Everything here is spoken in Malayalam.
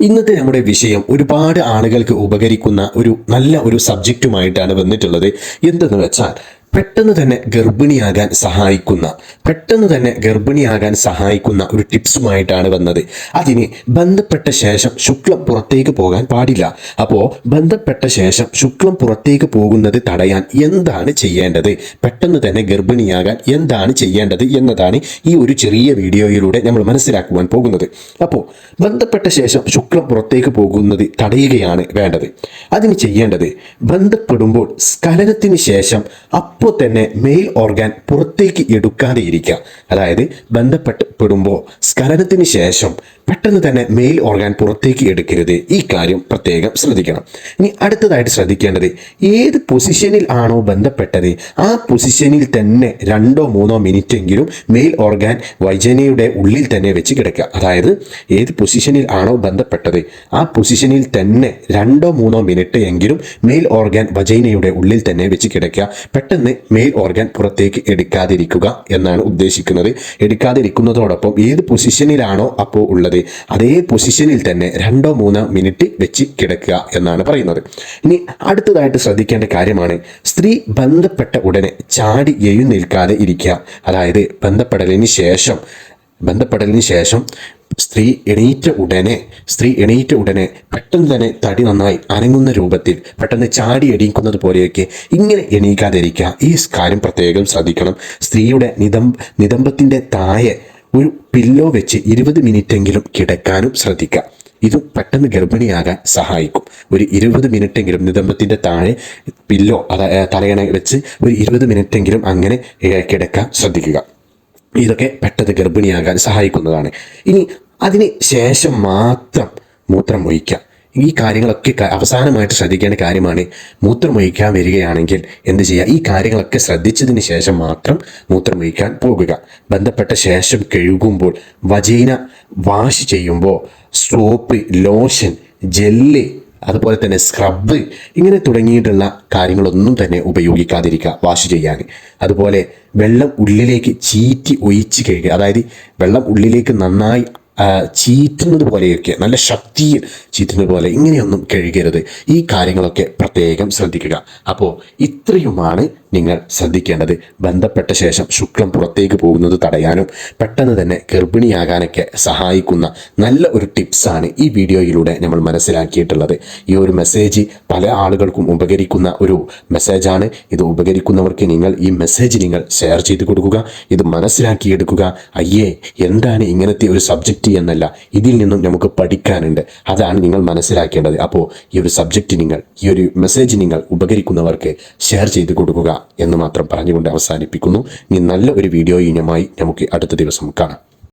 ഇന്നത്തെ നമ്മുടെ വിഷയം ഒരുപാട് ആളുകൾക്ക് ഉപകരിക്കുന്ന ഒരു നല്ല ഒരു സബ്ജക്റ്റുമായിട്ടാണ് വന്നിട്ടുള്ളത്. എന്തെന്ന് വെച്ചാൽ പെട്ടെന്ന് തന്നെ ഗർഭിണിയാകാൻ സഹായിക്കുന്ന പെട്ടെന്ന് തന്നെ ഗർഭിണിയാകാൻ സഹായിക്കുന്ന ഒരു ടിപ്സുമായിട്ടാണ് വന്നത്. അതിന് ബന്ധപ്പെട്ട ശേഷം ശുക്ലം പുറത്തേക്ക് പോകാൻ പാടില്ല. അപ്പോൾ ബന്ധപ്പെട്ട ശേഷം ശുക്ലം പുറത്തേക്ക് പോകുന്നത് തടയാൻ എന്താണ് ചെയ്യേണ്ടത്? പെട്ടെന്ന് തന്നെ ഗർഭിണിയാകാൻ എന്താണ് ചെയ്യേണ്ടത് എന്നതാണ് ഈ ഒരു ചെറിയ വീഡിയോയിലൂടെ നമ്മൾ മനസ്സിലാക്കുവാൻ പോകുന്നത്. അപ്പോൾ ബന്ധപ്പെട്ട ശേഷം ശുക്ലം പുറത്തേക്ക് പോകുന്നത് തടയുകയാണ് വേണ്ടത്. അതിന് ചെയ്യേണ്ടത് ബന്ധപ്പെടുമ്പോൾ സ്ഖലനത്തിന് ശേഷം അപ്പോൾ തന്നെ മെയിൽ ഓർഗാൻ പുറത്തേക്ക് എടുക്കാതെ ഇരിക്കുക അതായത് ബന്ധപ്പെട്ട് പെടുമ്പോൾ ശേഷം പെട്ടെന്ന് തന്നെ മെയിൽ ഓർഗാൻ പുറത്തേക്ക് എടുക്കരുത്. ഈ കാര്യം പ്രത്യേകം ശ്രദ്ധിക്കണം. ഇനി അടുത്തതായിട്ട് ശ്രദ്ധിക്കേണ്ടത് ഏത് പൊസിഷനിൽ ആണോ ബന്ധപ്പെട്ടത് ആ പൊസിഷനിൽ തന്നെ രണ്ടോ മൂന്നോ മിനിറ്റ് എങ്കിലും മെയിൽ ഓർഗാൻ വൈജനയുടെ ഉള്ളിൽ തന്നെ വെച്ച് കിടക്കുക. അതായത് ഏത് പൊസിഷനിൽ ആണോ ബന്ധപ്പെട്ടത് ആ പൊസിഷനിൽ തന്നെ രണ്ടോ മൂന്നോ മിനിറ്റ് എങ്കിലും മെയിൽ ഓർഗാൻ വജൈനയുടെ ഉള്ളിൽ തന്നെ വെച്ച് കിടക്കുക. പെട്ടെന്ന് മെയിൽ ഓർഗൻ പുറത്തേക്ക് എടുക്കാതിരിക്കുക എന്നാണ് ഉദ്ദേശിക്കുന്നത്. എടുക്കാതിരിക്കുന്നതോടൊപ്പം ഏത് പൊസിഷനിലാണോ അപ്പോൾ ഉള്ളത് അതേ പൊസിഷനിൽ തന്നെ രണ്ടോ മൂന്നോ മിനിറ്റ് വെച്ച് കിടക്കുക എന്നാണ് പറയുന്നത്. ഇനി അടുത്തതായിട്ട് ശ്രദ്ധിക്കേണ്ട കാര്യമാണ് സ്ത്രീ ബന്ധപ്പെട്ട ഉടനെ ചാടി എഴുന്നേൽക്കാതെ ഇരിക്കുക. അതായത് ബന്ധപ്പെടലിന് ശേഷം ബന്ധപ്പെടലിന് ശേഷം സ്ത്രീ എണീറ്റ ഉടനെ സ്ത്രീ എണീറ്റ ഉടനെ പെട്ടെന്ന് തന്നെ തടി നന്നായി അനങ്ങുന്ന രൂപത്തിൽ പെട്ടെന്ന് ചാടി എണീക്കുന്നത് പോലെയൊക്കെ ഇങ്ങനെ എണീക്കാതിരിക്കുക. ഈ കാര്യം പ്രത്യേകം ശ്രദ്ധിക്കണം. സ്ത്രീയുടെ നിതം നിതംബത്തിന്റെ താഴെ ഒരു പില്ലോ വെച്ച് ഇരുപത് മിനിറ്റെങ്കിലും കിടക്കാനും ശ്രദ്ധിക്കുക. ഇത് പെട്ടെന്ന് ഗർഭിണിയാകാൻ സഹായിക്കും. ഒരു ഇരുപത് മിനിറ്റെങ്കിലും നിതംബത്തിന്റെ താഴെ പില്ലോ അതായത് തലയണ വെച്ച് ഒരു ഇരുപത് മിനിറ്റെങ്കിലും അങ്ങനെ കിടക്കാൻ ശ്രദ്ധിക്കുക. ഇതൊക്കെ പെട്ടെന്ന് ഗർഭിണിയാകാൻ സഹായിക്കുന്നതാണ്. ഇനി അതിന് ശേഷം മാത്രം മൂത്രം ഒഴിക്കാം. ഈ കാര്യങ്ങളൊക്കെ അവസാനമായിട്ട് ശ്രദ്ധിക്കേണ്ട കാര്യമാണ് മൂത്രം ഒഴിക്കാൻ വരികയാണെങ്കിൽ എന്ത് ചെയ്യുക? ഈ കാര്യങ്ങളൊക്കെ ശ്രദ്ധിച്ചതിന് ശേഷം മാത്രം മൂത്രം ഒഴിക്കാൻ പോകുക. ബന്ധപ്പെട്ട ശേഷം കഴുകുമ്പോൾ വജീന വാഷ് ചെയ്യുമ്പോൾ സോപ്പ് ലോഷൻ ജെല്ല് അതുപോലെ തന്നെ സ്ക്രബ് ഇങ്ങനെ തുടങ്ങിയിട്ടുള്ള കാര്യങ്ങളൊന്നും തന്നെ ഉപയോഗിക്കാതിരിക്കുക വാഷ് ചെയ്യാൻ. അതുപോലെ വെള്ളം ഉള്ളിലേക്ക് ചീറ്റി ഒഴിച്ച് കഴുകുക അതായത് വെള്ളം ഉള്ളിലേക്ക് നന്നായി ചീറ്റുന്നത് പോലെയൊക്കെ നല്ല ശക്തിയിൽ ചീറ്റുന്നത് പോലെ ഇങ്ങനെയൊന്നും കഴുകരുത്. ഈ കാര്യങ്ങളൊക്കെ പ്രത്യേകം ശ്രദ്ധിക്കുക. അപ്പോൾ ഇത്രയുമാണ് നിങ്ങൾ ശ്രദ്ധിക്കേണ്ടത് ബന്ധപ്പെട്ട ശേഷം ശുക്ലം പുറത്തേക്ക് പോകുന്നത് തടയാനും പെട്ടെന്ന് തന്നെ ഗർഭിണിയാകാനൊക്കെ സഹായിക്കുന്ന നല്ല ഒരു ടിപ്സാണ് ഈ വീഡിയോയിലൂടെ നമ്മൾ മനസ്സിലാക്കിയിട്ടുള്ളത്. ഈ ഒരു മെസ്സേജ് പല ആളുകൾക്കും ഉപകരിക്കുന്ന ഒരു മെസ്സേജാണ് ഇത് ഉപകരിക്കുന്നവർക്ക് നിങ്ങൾ ഈ മെസ്സേജ് നിങ്ങൾ ഷെയർ ചെയ്ത് കൊടുക്കുക ഇത് മനസ്സിലാക്കിയെടുക്കുക അയ്യേ എന്താണ് ഇങ്ങനത്തെ ഒരു സബ്ജക്റ്റ് എന്നല്ല ഇതിൽ നിന്നും നമുക്ക് പഠിക്കാനുണ്ട്. അതാണ് നിങ്ങൾ മനസ്സിലാക്കേണ്ടത്. അപ്പോൾ ഈ ഒരു സബ്ജക്റ്റ് നിങ്ങൾ ഈ ഒരു മെസ്സേജ് നിങ്ങൾ ഉപകരിക്കുന്നവർക്ക് ഷെയർ ചെയ്ത് കൊടുക്കുക. എന്ന് മാത്രം പറഞ്ഞുകൊണ്ട് അവസാനിപ്പിക്കുന്നു. ഇനി നല്ല ഒരു വീഡിയോ ഇനമായി നമുക്ക് അടുത്ത ദിവസം കാണാം.